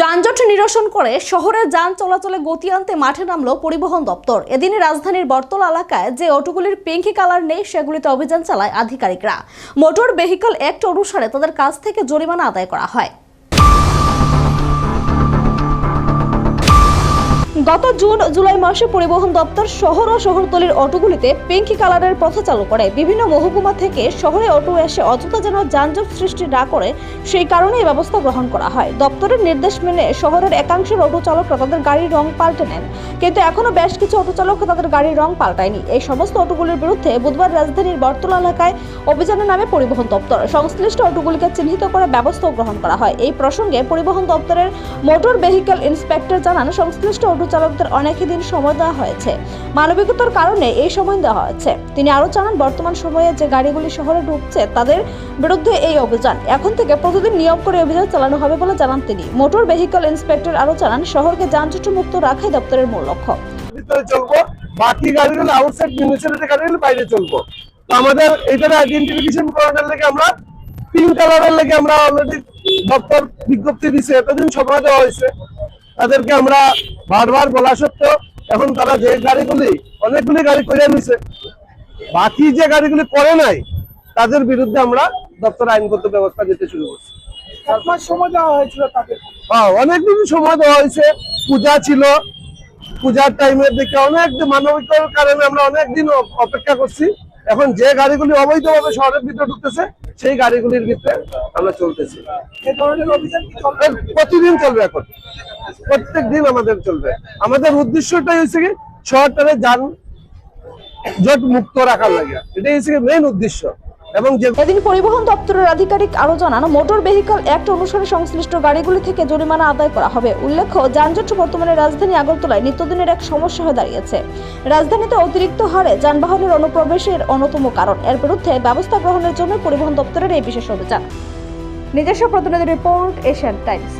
যানজট নিরসন করে শহরের যান চলাচলে গতি আনতে মাঠে নামল পরিবহন দপ্তর। এদিনে রাজধানীর বর্তল এলাকায় যে অটোগুলির পিঙ্কি কালার নেই, সেগুলিতে অভিযান চালায় আধিকারিকরা। মোটর ভেহিকল অ্যাক্ট অনুসারে তাদের কাছ থেকে জরিমানা আদায় করা হয়। গত জুন জুলাই মাসে পরিবহন দপ্তর শহর ও শহরতলির অটোগুলিতে পিঙ্কি কালারের প্রথা চালু করে। বিভিন্ন মহকুমা থেকে শহরে অটো এসে অযথা যেন যানজট সৃষ্টি না করে, সেই কারণে এই ব্যবস্থা গ্রহণ করা হয়। দপ্তরের নির্দেশ মেনে শহরের একাংশের অটো চালকরা তাদের গাড়ির রং পাল্টে নেন। কিন্তু এখনও বেশ কিছু অটো চালক তাদের গাড়ির রং পাল্টায়নি। এই সমস্ত অটোগুলির বিরুদ্ধে বুধবার রাজধানীর বর্তলা এলাকায় অভিযানের নামে পরিবহন দপ্তর সংশ্লিষ্ট অটোগুলিকে চিহ্নিত করে ব্যবস্থা গ্রহণ করা হয়। এই প্রসঙ্গে পরিবহন দপ্তরের মোটর ভেহিকল ইন্সপেক্টর জানান, সংশ্লিষ্ট অটো চালকদের অনেকই দিন সময় দেওয়া হয়েছে। মানবিকতার কারণে এই সময় দেওয়া হয়েছে। তিনি আরও জানান, বর্তমান সময়ে যে গাড়িগুলি শহরে ঢুকছে, তাদের বিরুদ্ধে এই অভিযান। এখন থেকে প্রতিদিন নিয়ম করে অভিযান চালানো হবে বলে জানান তিনি। মোটর ভেহিকল ইন্সপেক্টর আরও জানান, শহরকে যানজট মুক্ত রাখাই দপ্তরের মূল লক্ষ্য। বাকি গাড়িগুলো আউটসাইড মিউনিসিপ্যালিটি গাড়িগুলো বাইরে চলবো। তো আমাদের এইটার আইডেন্টিফিকেশন করানোর লেগে আমরা পিঙ্ক কালারের লেগে আমরা অলরেডি দপ্তর বিজ্ঞপ্তি দিছে, এতদিন সময় দেওয়া হয়েছে। তাদেরকে আমরা বারবার বলা সত্ত্বেও এখন তারা যে গাড়িগুলি অনেকগুলি গাড়ি করে নিছে বাকি যে গাড়িগুলি করে নাই তাদের বিরুদ্ধে আমরা দপ্তর আইনগত ব্যবস্থা নিতে শুরু করছি। সময় দেওয়া হয়েছিল তাদের? হ্যাঁ অনেকদিন সময় দেওয়া হয়েছে। পূজা ছিল। পূজার টাইমের দিকে অনেক মানবিকতার কারণে আমরা অনেক দিন অ- অপেক্ষা করছি। এখন যে গাড়িগুলি অবৈধভাবে শহরের ভিতরে ঢুকতেছে সেই গাড়িগুলির ভিতরে আমরা চলতেছি। প্রতিদিন চলবে এখন। প্রত্যেক দিন আমাদের চলবে। আমাদের উদ্দেশ্যটাই হচ্ছে কি শহরটারে যান জট মুক্ত রাখার লাগে। এটাই হচ্ছে মেইন উদ্দেশ্য। এবং পরিবহন দপ্তরের আধিকারিক আরও জানান, মোটর ভেহিকল অ্যাক্ট অনুসারে সংশ্লিষ্ট গাড়িগুলি থেকে জরিমানা আদায় করা হবে। উল্লেখ্য, যানজট বর্তমানে রাজধানী আগরতলায় নিত্যদিনের এক সমস্যা হয়ে দাঁড়িয়েছে। রাজধানীতে অতিরিক্ত হারে যানবাহনের অনুপ্রবেশের অন্যতম কারণ। এর বিরুদ্ধে ব্যবস্থা গ্রহণের জন্য পরিবহন দপ্তরের এই বিশেষ অভিযান। নিজস্ব প্রতিনিধি রিপোর্ট এশিয়ান টাইমস।